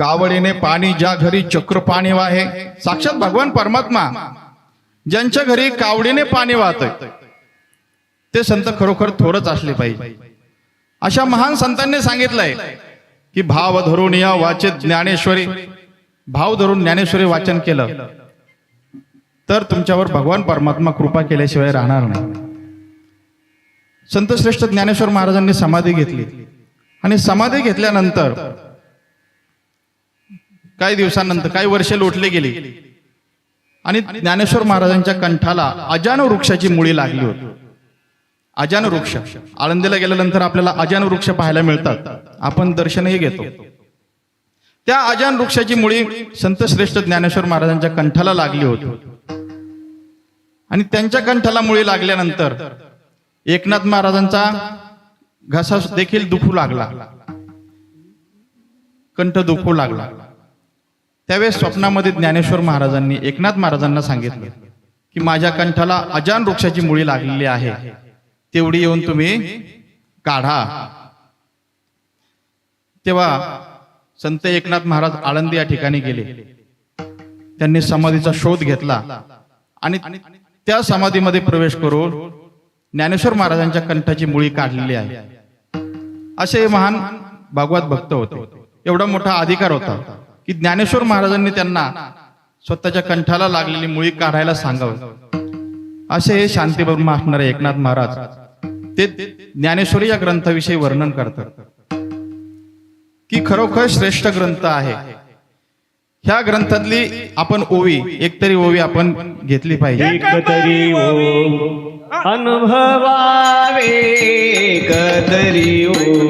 कावडीने पाणी ज्या घरी चक्र पाणी वाहे साक्षात भगवान परमात्मा ज्यांच्या घरी कावडीने पाणी वाहत ते संत खरोखर थोरच असले पाहिजे. अशा महान संतांनी सांगितलंय की भाव धरून या वाचित ज्ञानेश्वरी भाव धरून ज्ञानेश्वरी वाचन केलं तर तुमच्यावर भगवान परमात्मा कृपा केल्याशिवाय राहणार नाही. संत श्रेष्ठ ज्ञानेश्वर महाराजांनी समाधी घेतली. आणि समाधी घेतल्यानंतर काही दिवसानंतर काही वर्षे लोटले गेले. आणि ज्ञानेश्वर महाराजांच्या कंठाला अजान वृक्षाची मुळी लागली होती. अजान वृक्ष. आळंदीला गेल्यानंतर आपल्याला अजान वृक्ष पाहायला मिळतात. आपण दर्शनही घेतो. त्या अजान वृक्षाची मुळी संत श्रेष्ठ ज्ञानेश्वर महाराजांच्या कंठाला लागली होती. आणि त्यांच्या कंठाला मुळी लागल्यानंतर एकनाथ महाराजांचा घसा देखील दुखू लागला. कंठ दुखू लागला. त्यावेळेस स्वप्नामध्ये ज्ञानेश्वर महाराजांनी एकनाथ महाराजांना सांगितलं की माझ्या कंठाला अजान वृक्षाची मुळी लागलेली आहे. तेवढी येऊन तुम्ही काढा. तेव्हा संत एकनाथ महाराज आळंदी या ठिकाणी गेले. त्यांनी समाधीचा शोध घेतला आणि त्या समाधीमध्ये प्रवेश करून ज्ञानेश्वर महाराजांच्या कंठाची मुळी काढलेली आहे. असे महान भागवत भक्त होते. एवढा मोठा अधिकार होता. की ज्ञानेश्वर महाराजांनी त्यांना स्वतःच्या कंठाला लागलेली मुळी काढायला सांगावं. असे हे शांतीब्रह्म असणारे एकनाथ महाराज ते ज्ञानेश्वरी या ग्रंथाविषयी वर्णन करतात. की खरोखर श्रेष्ठ ग्रंथ आहे. ह्या ग्रंथातली आपण ओवी एकतरी ओवी आपण घेतली पाहिजे. एकतरी ओ अनुभवावे एकतरी ओवी.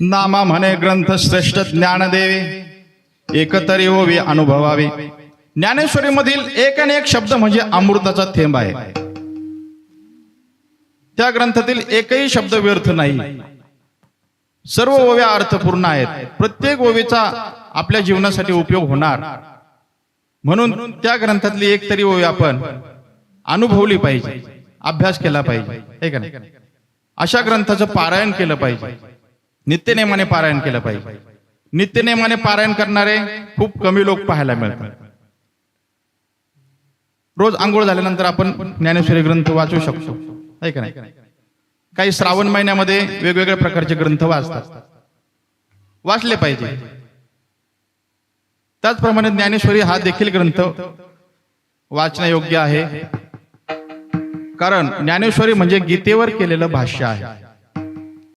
नामा म्हणे ग्रंथ श्रेष्ठ ज्ञानदेवे. एकतरी ओवी अनुभवावे. ज्ञानेश्वरी मधील एक आणि एक शब्द म्हणजे अमृताचा थेंब आहे. त्या ग्रंथातील एकही शब्द व्यर्थ नाही. सर्व ओव्या अर्थपूर्ण आहेत. प्रत्येक ओवीचा आपल्या जीवनासाठी उपयोग होणार. म्हणून त्या ग्रंथातली एक तरी ओवी आपण अनुभवली पाहिजे. अभ्यास केला पाहिजे. हे का नाही? अशा ग्रंथाचं पारायण केलं पाहिजे. नित्यनेमाने पारायण केलं पाहिजे. नित्यनेमाने पारायण करणारे खूप कमी लोक पाहायला मिळतात. रोज आंघोळ झाल्यानंतर आपण ज्ञानेश्वरी ग्रंथ वाचू शकतो. आहे का नाही? काही श्रावण महिन्यामध्ये वेगवेगळ्या प्रकारचे ग्रंथ वाचतात. वाचले पाहिजे. त्याचप्रमाणे ज्ञानेश्वरी हा देखील ग्रंथ वाचण्यायोग्य आहे. कारण ज्ञानेश्वरी म्हणजे गीतेवर केलेलं भाष्य आहे.